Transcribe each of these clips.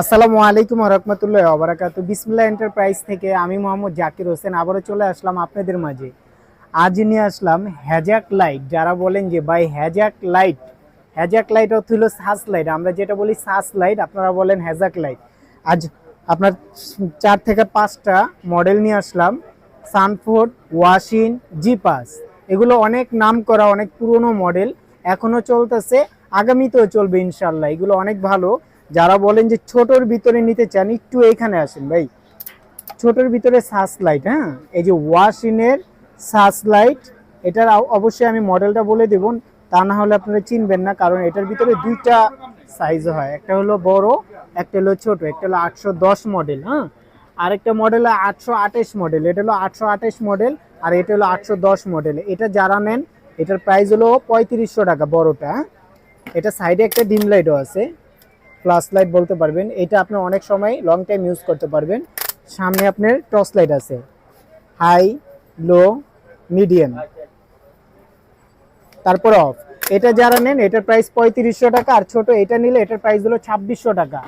আসসালামু আলাইকুম রহমতুল্লাহ ওবরাকাতু বিসমিল্লাহ এন্টারপ্রাইজ থেকে আমি মোহাম্মদ জাকির হোসেন আবারও চলে আসলাম আপনাদের মাঝে। আজ নিয়ে আসলাম হ্যাজাক লাইট যারা বলেন যে বাই হ্যাজাক লাইট হ্যাজাক লাইট অর্থ হলো সাস লাইট আমরা যেটা বলি সাস লাইট আপনারা বলেন হ্যাজাক লাইট আজ আপনার চার থেকে পাঁচটা মডেল নিয়ে আসলাম। সানফোর্ড ওয়াশিন জিপাস এগুলো অনেক নাম করা, অনেক পুরনো মডেল এখনও চলতেছে, আগামীতেও চলবে ইনশাল্লাহ এগুলো অনেক ভালো। যারা বলেন যে ছোটর ভিতরে নিতে চান, একটু এইখানে আসেন ভাই। ছোটর ভিতরে সাস লাইট হ্যাঁ? এই যে ওয়াশিনের সাস লাইট এটার অবশ্যই আমি মডেলটা বলে দেব, তা না হলে আপনারা চিনবেন না, কারণ এটার ভিতরে দুইটা সাইজ হয়। একটা হলো বড়, একটা হলো ছোট, একটা হলো আটশো দশ মডেল হ্যাঁ? আরেকটা মডেল আটশো আঠাশ মডেল এটা হলো আটশো আঠাশ মডেল আর এটা হলো আটশো দশ মডেল এটা যারা নেন, এটার প্রাইস হলো পঁয়ত্রিশশো টাকা বড়টা হ্যাঁ? এটা সাইডে একটা ডিম লাইটও আছে। ফ্লাশ লাইট বলতে পারবেন। এটা আপনি অনেক সময় লং টাইম ইউজ করতে পারবেন। সামনে আপনার টর্চ লাইট আছে। হাই লো মিডিয়াম তারপর অফ এটা যারা নেন, এটার প্রাইস পঁয়ত্রিশশো টাকা, আর ছোট এটা নিলে এটার প্রাইস হলো ছাব্বিশশো টাকা।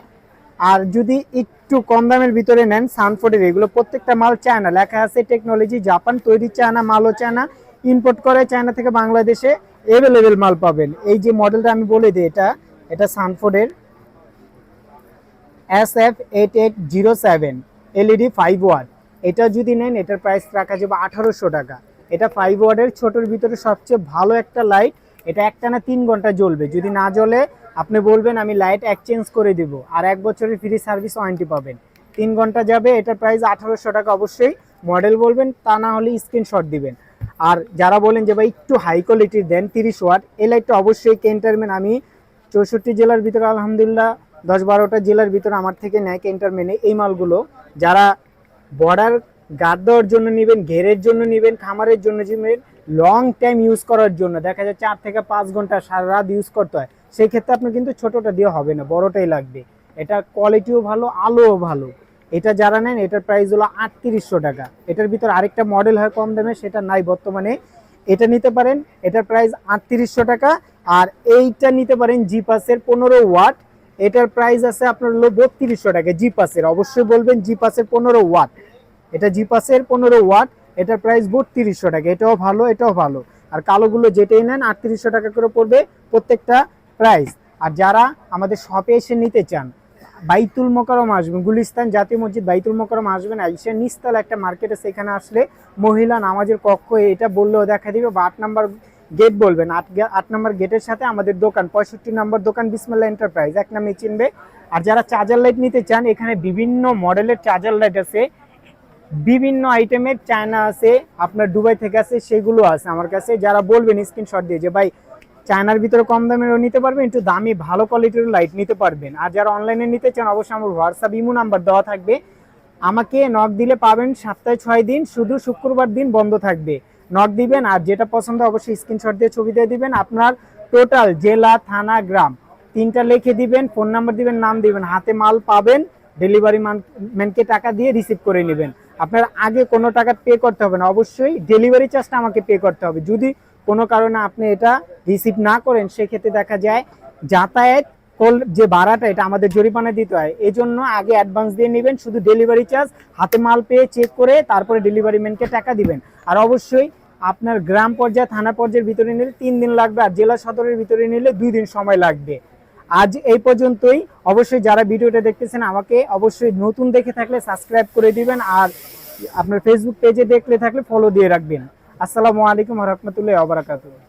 আর যদি একটু কম দামের ভিতরে নেন সানফোর্ডের এগুলো প্রত্যেকটা মাল চায়না লেখা আছে টেকনোলজি জাপান তৈরি চায়না মালও চায়না ইম্পোর্ট করে চায়না থেকে বাংলাদেশে অ্যাভেলেবেল মাল পাবেন। এই যে মডেলটা আমি বলে দিই, এটা এটা সানফোর্ডের S F eight eight zero seven LED five watt এটা যদি নেন, এটার প্রাইস রাখা যাবে আঠারোশো টাকা। এটা ফাইভ ওয়াটের ছোটোর ভিতরে সবচেয়ে ভালো একটা লাইট এটা একটানা তিন ঘণ্টা জ্বলবে। যদি না জ্বলে, আপনি বলবেন, আমি লাইট এক্সচেঞ্জ করে দিব। আর এক বছরের ফ্রি সার্ভিস ওয়ারেন্টি পাবেন। তিন ঘণ্টা যাবে, এটার প্রাইস আঠারোশো টাকা অবশ্যই। মডেল বলবেন, তা না হলে স্ক্রিনশট দিবেন। আর যারা বলেন যে, ভাই, একটু হাই কোয়ালিটির দেন, তিরিশ ওয়াট এই লাইটটা অবশ্যই কেন্টারম্যান আমি চৌষট্টি জেলার ভিতরে, আলহামদুলিল্লাহ দশ বারোটা জেলার ভিতরে আমার থেকে নেয় কেন্টারম্যানে এই মালগুলো। যারা বর্ডার গার্ড দেওয়ার জন্য নেবেন, ঘেরের জন্য নেবেন, খামারের জন্য নেবেন লং টাইম ইউজ করার জন্য, দেখা যায় চার থেকে পাঁচ ঘণ্টা সারা রাত ইউজ করতে হয়। সেই ক্ষেত্রে আপনার কিন্তু ছোটোটা দিয়ে হবে না, বড়টাই লাগবে। এটা কোয়ালিটিও ভালো, আলোও ভালো। এটা যারা নেন, এটার প্রাইস হলো আটত্রিশশো টাকা। এটার ভিতর আরেকটা মডেল হয় কম দামে, সেটা নাই বর্তমানে। এটা নিতে পারেন, এটার প্রাইস আটত্রিশশো টাকা। আর এইটা নিতে পারেন জি পাসের পনেরো ওয়াট এটার প্রাইস আছে আপনার হলো বত্রিশশো টাকা জি পাসের অবশ্যই বলবেন জি পাসের পনেরো ওয়াট এটা জি পাসের পনেরো ওয়াট এটার প্রাইস বত্রিশশো টাকা। এটাও ভালো এটাও ভালো। আর কালোগুলো যেটাই নেন, আটত্রিশশো টাকা করে পড়বে প্রত্যেকটা প্রাইস আর যারা আমাদের শপে এসে নিতে চান, বাইতুল মোকারম আসবেন, গুলিস্তান জাতীয় মসজিদ বাইতুল মোকারম আসবেন এসে নিস্তাল একটা মার্কেট আছে, এখানে আসলে মহিলা নামাজের কক্ষ, এটা বললেও দেখা দিবে, বা আট নাম্বার গেট বলবেন, আট আট নম্বর গেটের সাথে আমাদের দোকান, পঁয়ষট্টি নম্বর দোকান বিসমাল্লা এন্টারপ্রাইজ এক নামে চিনবে। আর যারা চার্জার লাইট নিতে চান, এখানে বিভিন্ন মডেলের চার্জার লাইট আছে, বিভিন্ন আইটেমের চায়না আছে, আপনার দুবাই থেকে আছে, সেগুলো আছে আমার কাছে। যারা বলবেন স্ক্রিনশট দিয়ে যে, ভাই চায়নার ভিতরে কম দামেরও নিতে পারবেন, একটু দামি ভালো কোয়ালিটির লাইট নিতে পারবেন। আর যারা অনলাইনে নিতে চান, অবশ্যই আমার হোয়াটসঅ্যাপ ইমো নাম্বার দেওয়া থাকবে। আমাকে নক দিলে পাবেন সপ্তাহে ছয় দিন, শুধু শুক্রবার দিন বন্ধ থাকবে। নক দিবেন আর যেটা পছন্দ অবশ্যই স্ক্রিনশট দিয়ে ছবি দিয়ে দিবেন। আপনার টোটাল জেলা, থানা, গ্রাম তিনটা লিখে দিবেন ফোন নাম্বার দিবেন, নাম দিবেন, হাতে মাল পাবেন ডেলিভারি ম্যানকে টাকা দিয়ে রিসিভ করে নেবেন। আপনার আগে কোনো টাকা পে করতে হবে না, অবশ্যই ডেলিভারি চার্জটা আমাকে পে করতে হবে। যদি কোনো কারণে আপনি এটা রিসিভ না করেন, সেক্ষেত্রে দেখা যায় যাতায়াত কল- যে ভাড়াটা, এটা আমাদের জরিমানা দিতে হয়। এই জন্য আগে অ্যাডভান্স দিয়ে নেবেন, শুধু ডেলিভারি চার্জ হাতে মাল পেয়ে চেক করে তারপরে ডেলিভারি ম্যানকে টাকা দিবেন। আর অবশ্যই আপনার গ্রাম পর্যায়ে, থানা পর্যায়ের ভিতরে নিলে তিন দিন লাগবে আর জেলা সদরের ভিতরে নিলে দুই দিন সময় লাগবে। আজ এই পর্যন্তই। অবশ্যই যারা ভিডিওটা দেখতেছেন আমাকে অবশ্যই নতুন দেখে থাকলে সাবস্ক্রাইব করে দিবেন আর আপনার ফেসবুক পেজে দেখলে থাকলে ফলো দিয়ে রাখবেন। আসসালামু আলাইকুম রহমতুল্লাহ আবরাকাতু